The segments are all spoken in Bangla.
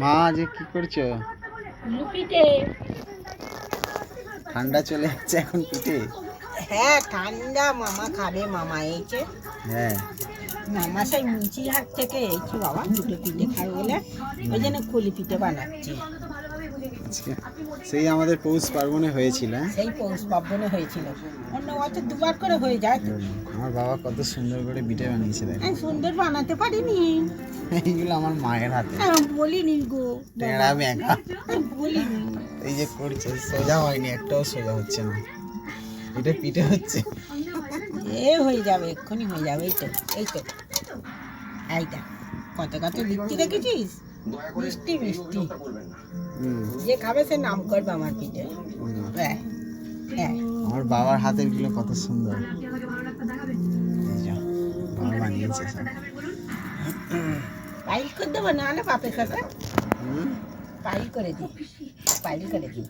মা যে কি করছ? লুপিটে ঠান্ডা চলে যাচ্ছে এখন পিঠে? হ্যাঁ ঠান্ডা মামা খাবে মামা এইছে হ্যাঁ। মামা সেই মুচি হাট থেকে এইছে বাবা দুটো পিঠে খাই বলে ওই জন্য কুলি পিঠে বানাচ্ছি। আজকে সেই আমাদের পৌষ পার্বণে হয়েছিল। হ্যাঁ? সেই পৌষ পার্বণে হয়েছিল। অন্য বছর দুবার করে হয়ে যায়। আমার বাবা কত সুন্দর করে পিঠে বানিয়েছে সুন্দর বানাতে পারিনি। এইগুলো আমার মায়ের হাতে। আমি বলিনি গো। টেড়া ব্যাঙা বলিনি। এই যে করছে সোজা হয়নি একটাও সোজা হচ্ছে না। এটা পিঠে হচ্ছে। এ হয়ে যাবে এক্ষুনি হয়ে যাবে এই তো এই তো। এইটা কত কত লিখতে দেখেছিস? মিষ্টি মিষ্টি। যে খাবে সে নাম করবে আমার পিঠে। হ্যাঁ হ্যাঁ। আমার বাবার হাতেরগুলো কত সুন্দর। বাবা বানিয়েছে। সব পাইল করে দেবো নাহলে বাপের সাথে পাইল করে দিই। পাইল করে দিয়েছি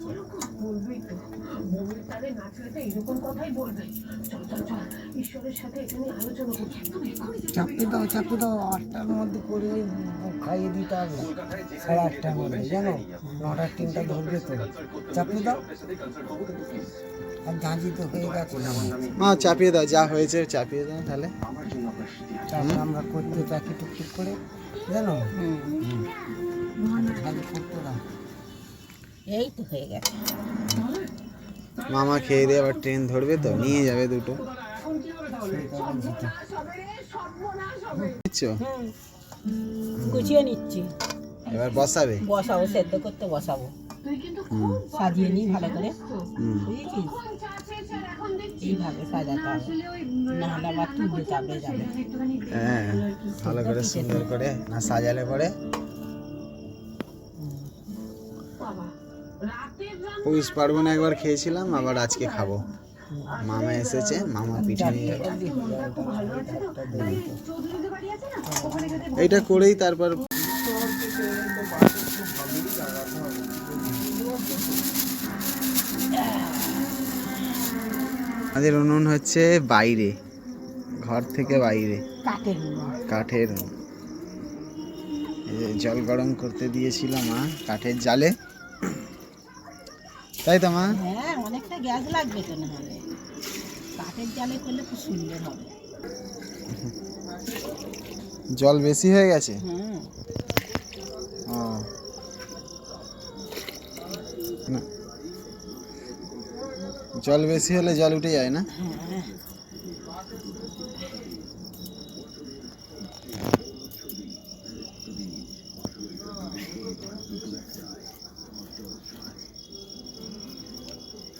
দাও দাও আটটার মধ্যে করে খাইয়ে দিতে হবে সাড়ে আটটার মধ্যে জানো? নটার তিনটা ধরবে তো। দাও। আর ঝাঁঝি তো হয়ে গেছে। মা চাপিয়ে দাও যা হয়েছে চাপিয়ে দাও তাহলে। আমরা করতে থাকি টুকটুক করে জানো? করতে দাও। এই তো হয়ে গেছে। মামা খেয়ে দিয়ে আবার ট্রেন ধরবে তো নিয়ে যাবে দুটো। গুছিয়ে নিচ্ছি। এবার বসাবে? বসাবো সেদ্ধ করতে বসাবো। সাজিয়ে নিই ভালো করে। বুঝেছিস? এইভাবে সাজাতে হবে। নাহলে আবার তুলতে চাপড়ে যাবে। হ্যাঁ ভালো করে সুন্দর করে না সাজালে পরে। পৌষ পার্বণ একবার খেয়েছিলাম আবার আজকে খাব। মামা এসেছে মামা পিঠে নিয়ে এইটা করেই তারপর আমাদের উনুন হচ্ছে বাইরে ঘর থেকে বাইরে। কাঠের জল গরম করতে দিয়েছিল মা কাঠের জালে। তাই তো মা? হ্যাঁ অনেকটা গ্যাস লাগবে তো না হলে। কাঠের জালে করলে খুব সুন্দর হবে। জল বেশি হয়ে গেছে? হুম। ও। না। জল বেশি হলে জল উঠে যায় না? হ্যাঁ।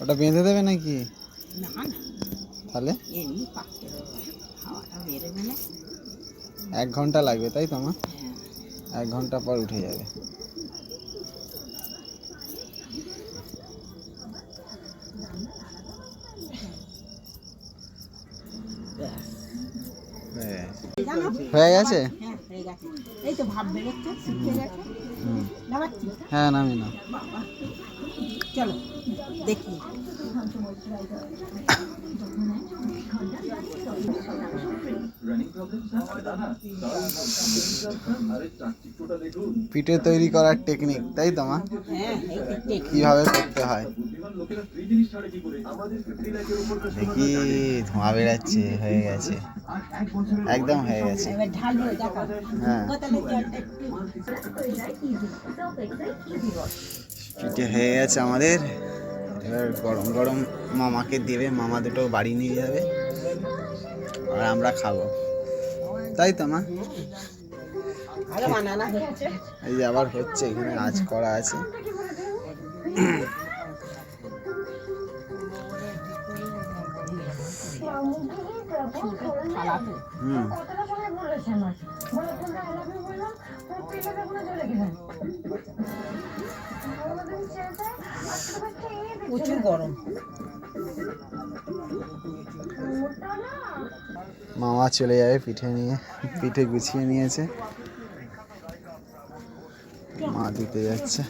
ওটা বেঁধে দেবে নাকি? না না। তাহলে? এমনি পাকতে হাওয়াটা বেরোবে না এক ঘণ্টা লাগবে তাই তো মা? হ্যাঁ। এক ঘণ্টা পর উঠে যাবে। হ্যাঁ। হয়ে গেছে? হ্যাঁ এই তো ভাব বেরোচ্ছে শিখতে গেছে। হ্যাঁ নামি না চলো দেখি। পিঠে তৈরি করার টেকনিক তাই তো মা? হ্যাঁ কীভাবে করতে হয়? দেখি ধোঁয়া বেড়াচ্ছে হয়ে গেছে। একদম হয়ে গেছে। হ্যাঁ। পিঠে হয়ে গেছে আমাদের। এবার গরম গরম মামাকে দেবে মামা দুটো বাড়ি নিয়ে যাবে। আর আমরা খাব। তাই তো মা? এই যে আবার হচ্ছে এখানে আজ করা আছে। হুম। প্রচুর গরম। মামা চলে যাবে পিঠে নিয়ে পিঠে গুছিয়ে নিয়েছে। মা দিতে যাচ্ছে।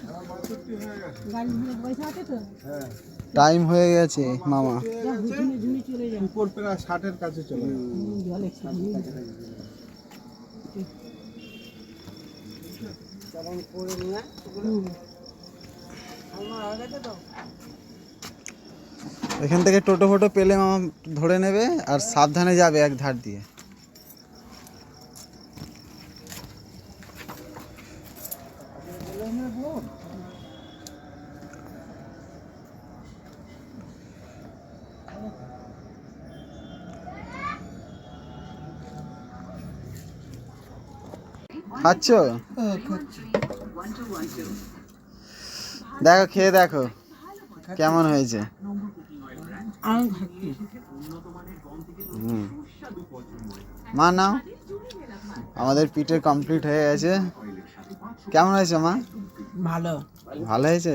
টাইম হয়ে গেছে মামা। উপর প্রায় ষাটের কাছে চলে চলন করে নিয়ে এখান থেকে টোটো ফোটো পেলে মামা ধরে নেবে আর সাবধানে যাবে এক ধার দিয়ে। খাচ্ছ? দেখো খেয়ে দেখো। কেমন হয়েছে। মা নাও। আমাদের পিঠে কমপ্লিট হয়ে গেছে। কেমন হয়েছে মা? ভালো। ভালো হয়েছে?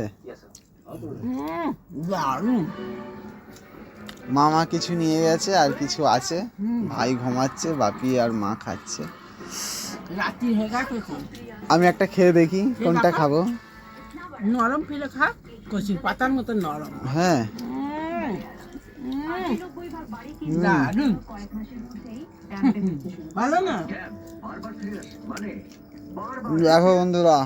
মামা কিছু নিয়ে গেছে আর কিছু আছে। ভাই ঘুমাচ্ছে বাপি আর মা খাচ্ছে। হয়ে। আমি একটা খেয়ে দেখি কোনটা খাব। নরম ফিরে খা কচি পাতার মতো নরম হ্যাঁ। ভালো না? দেখো বন্ধুরা।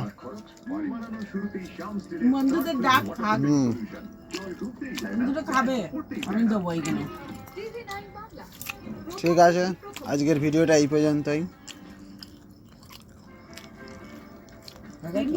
বন্ধুদের ডাক থাক বন্ধুরা খাবে। আমি দেবো ঠিক আছে আজকের ভিডিওটা এই পর্যন্তই। Lagi.